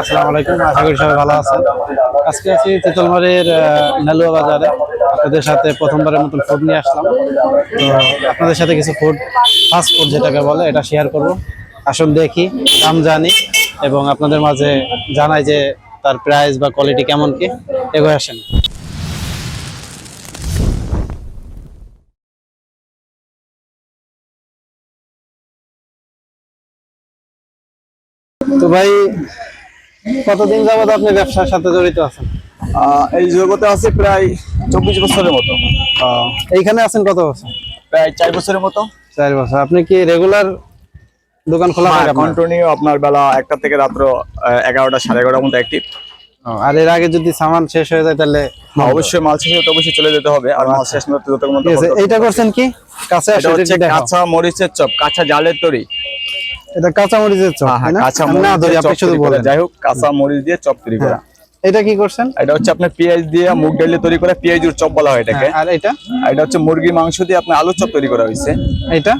আসসালামু আলাইকুম, আশা করি সবাই ভালো আছেন। আজকে আছি তেতলমারির নেলুয়া বাজারে। আপনাদের সাথে প্রথমবারের মতন ফুড নিয়ে আসলাম। তো আপনাদের সাথে কিছু ফুড ফাস্ট ফুড যেটাকে বলে, এটা শেয়ার করব। আসুন দেখি, দাম জানি এবং আপনাদের মাঝে জানাই যে তার প্রাইস বা কোয়ালিটি কেমন কি। এগোয় আসেন। তো ভাই কতদিন যাবত আপনি ব্যবসার সাথে জড়িত আছেন? এই জগতে আছে প্রায় চব্বিশ বছরের মতো। এইখানে আছেন কত বছর? প্রায় চার বছরের মতো। চার বছর। আপনি কি রেগুলার দোকান খোলা থাকে? কন্টিনিউ আপনার বেলা একটা থেকে রাত্র এগারোটা সাড়ে এগারোটার মতো অ্যাক্টিভ আর এর আগে যদি সামান শেষ হয়ে যায় তাহলে অবশ্যই মাল শেষ হতে অবশ্যই চলে যেতে হবে। আর মাল শেষ না হতে এইটা করছেন কি? কাঁচা কাঁচা মরিচের চপ কাঁচা জালের তরি। এটা কাঁচা মরিচের চপ হ্যাঁ কাঁচা মরিচ আপনি শুধু বলেন। যাই হোক কাঁচা মরিচ দিয়ে চপ তৈরি করা। হ্যাঁ। এটা কি করছেন? এটা হচ্ছে আপনার পেঁয়াজ দিয়ে মুগ ডাল দিয়ে তৈরি করা পেঁয়াজুর চপ বলা হয় এটাকে। হ্যাঁ, আর এটা? এটা হচ্ছে মুরগির মাংস দিয়ে আপনার আলুর চপ তৈরি করা হয়েছে। এটা?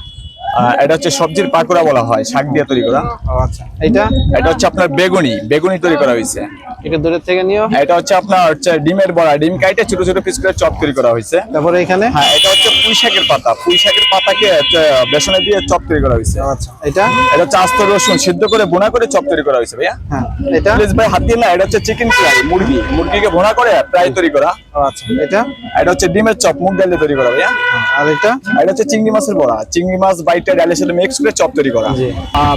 আর এটা হচ্ছে সবজির পাকোড়া বলা হয় শাক দিয়ে তৈরি করা। আচ্ছা। এটা? এটা হচ্ছে আপনার বেগুনি বেগুনি তৈরি করা হয়েছে। একটু দূরের থেকে নিও। এটা হচ্ছে আপনার হচ্ছে ডিমের বড়া। ডিম কাইটে ছোট ছোট পিস করে চপ তৈরি করা হয়েছে। তারপরে এখানে? হ্যাঁ এটা হচ্ছে পুঁই শাকের পাতা। পুঁই শাকের পাতাকে বেসনে দিয়ে চপ তৈরি করা হয়েছে। আচ্ছা এটা? এটা হচ্ছে আস্ত রসুন সিদ্ধ করে বোনা করে চপ তৈরি করা হয়েছে ভাইয়া। হ্যাঁ এটা? প্লিজ ভাই হাত দিয়ে না এটা হচ্ছে চিকেন ফ্রাই মুরগি। মুরগিকে ভোনা করে ফ্রাই তৈরি করা। আচ্ছা এটা? এটা হচ্ছে ডিমের চপ মুগ ডাল তৈরি করা ভাইয়া। হ্যাঁ, আর এটা? এটা হচ্ছে চিংড়ি মাছের বড়া। চিংড়ি মাছ বাইটটা ডালের সাথে মিক্স করে চপ তৈরি করা।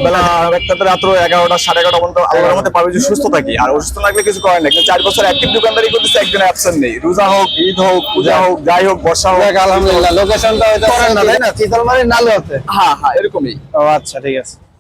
বেলা একটা রাত্র এগারোটা সাড়ে এগারোটা পর্যন্ত আল্লাহর মধ্যে যে সুস্থ থাকি। আর অসুস্থ লাগলে কিছু করার নেই চার বছর অ্যাক্টিভ দোকানদারি করতেছে একদিন অ্যাবসেন্ট নেই। রোজা হোক ঈদ হোক পূজা হোক যাই হোক বর্ষা হোক আলহামদুলিল্লাহ লোকেশনটা হয়তো করেন না, তাই না? চিতলমারি নালুয়াতে হ্যাঁ হ্যাঁ এরকমই। ও আচ্ছা ঠিক আছে।